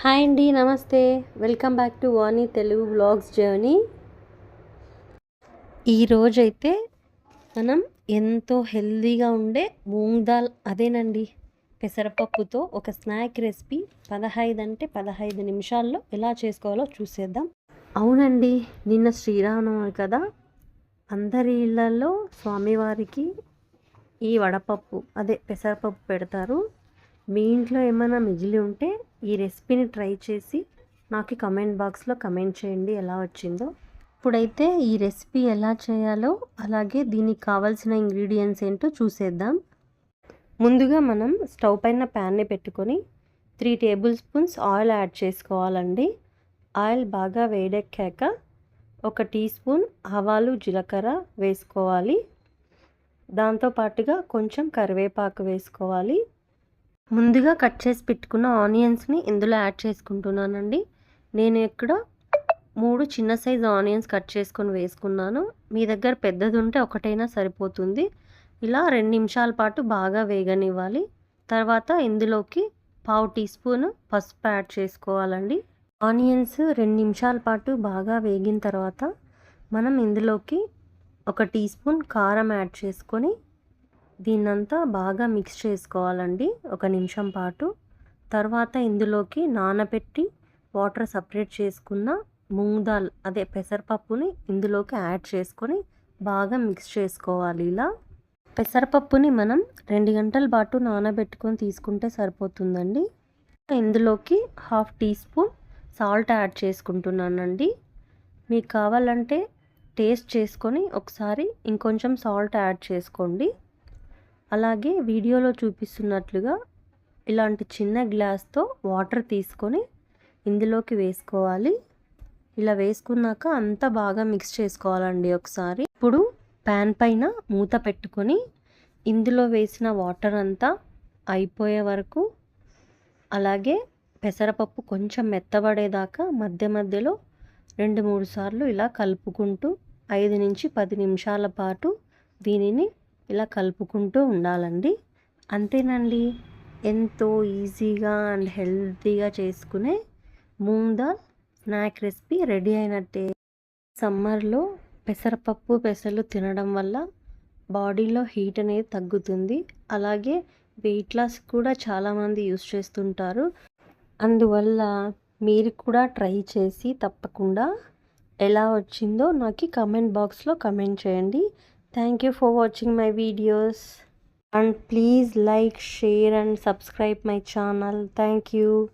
Hi అండి నమస్తే. Welcome back to Vani Telugu vlogs journey. ఈరోజైతే మనం ఎంతో హెల్దీగా ఉండే మూంగ్ దాల్ అదేనండి. పెసరపప్పుతో ఒక స్నాక్ రెసిపీ పదహైదు అంటే పదహైదు నిమిషాల్లో ఎలా చేసుకోవాలో చూసేద్దాం. అవునండి నిన్న శ్రీరామనవమి కదా. అందరి ఇళ్ళల్లో స్వామివారికి ఈ వడపప్పు అదే పెసరపప్పు పెడతారు. మీ ఇంట్లో ఏమైనా మిగిలి ఉంటే ఈ రెసిపీని ట్రై చేసి నాకు కమెంట్ బాక్స్లో కమెంట్ చేయండి ఎలా వచ్చిందో. ఇప్పుడైతే ఈ రెసిపీ ఎలా చేయాలో అలాగే దీనికి కావాల్సిన ఇంగ్రీడియంట్స్ ఏంటో చూసేద్దాం. ముందుగా మనం స్టవ్ పైన ప్యాన్ని పెట్టుకొని three tablespoons oil add చేసుకోవాలండి. ఆయిల్ బాగా వేడెక్కాక ఒక టీ స్పూన్ ఆవాలు జీలకర్ర వేసుకోవాలి. దాంతోపాటుగా కొంచెం కరివేపాకు వేసుకోవాలి. ముందుగా కట్ చేసి పెట్టుకున్న ఆనియన్స్ని ఇందులో యాడ్ చేసుకుంటున్నానండి. నేను ఇక్కడ మూడు చిన్న సైజు ఆనియన్స్ కట్ చేసుకొని వేసుకున్నాను. మీ దగ్గర పెద్దది ఉంటే ఒకటైనా సరిపోతుంది. ఇలా రెండు నిమిషాల పాటు బాగా వేగనివ్వాలి. తర్వాత ఇందులోకి పావు టీ స్పూన్ పసుపు యాడ్ చేసుకోవాలండి. ఆనియన్స్ రెండు నిమిషాల పాటు బాగా వేగిన తర్వాత మనం ఇందులోకి ఒక టీ స్పూన్ కారం యాడ్ చేసుకొని దీన్నంతా బాగా మిక్స్ చేసుకోవాలండి ఒక నిమిషం పాటు. తర్వాత ఇందులోకి నానబెట్టి వాటర్ సపరేట్ చేసుకున్న మూంగ్ దాల్ అదే పెసరపప్పుని ఇందులోకి యాడ్ చేసుకొని బాగా మిక్స్ చేసుకోవాలి ఇలా. పెసరపప్పుని మనం రెండు గంటల పాటు నానబెట్టుకొని తీసుకుంటే సరిపోతుందండి. ఇందులోకి half teaspoon salt add చేసుకుంటున్నానండి. మీకు కావాలంటే టేస్ట్ చేసుకొని ఒకసారి ఇంకొంచెం సాల్ట్ యాడ్ చేసుకోండి. అలాగే వీడియోలో చూపిస్తున్నట్లుగా ఇలాంటి చిన్న గ్లాస్తో వాటర్ తీసుకొని ఇందులోకి వేసుకోవాలి. ఇలా వేసుకున్నాక అంతా బాగా మిక్స్ చేసుకోవాలండి ఒకసారి. ఇప్పుడు ప్యాన్ పైన మూత పెట్టుకొని ఇందులో వేసిన వాటర్ అంతా అయిపోయే వరకు అలాగే పెసరపప్పు కొంచెం మెత్తబడేదాకా మధ్య మధ్యలో రెండు మూడు సార్లు ఇలా కలుపుకుంటూ ఐదు నుంచి పది నిమిషాల పాటు దీనిని ఇలా కలుపుకుంటూ ఉండాలండి. అంతేనండి. ఎంతో ఈజీగా అండ్ హెల్తీగా చేసుకునే moong dal snack recipe ready అయినట్టే. సమ్మర్లో పెసరపప్పు పెసలు తినడం వల్ల బాడీలో హీట్ అనేది తగ్గుతుంది. అలాగే వెయిట్ లాస్ కూడా చాలామంది యూస్ చేస్తుంటారు. అందువల్ల మీరు కూడా ట్రై చేసి తప్పకుండా ఎలా వచ్చిందో నాకు కమెంట్ బాక్స్లో కమెంట్ చేయండి. Thank you for watching my videos and please like, share and subscribe my channel. Thank you.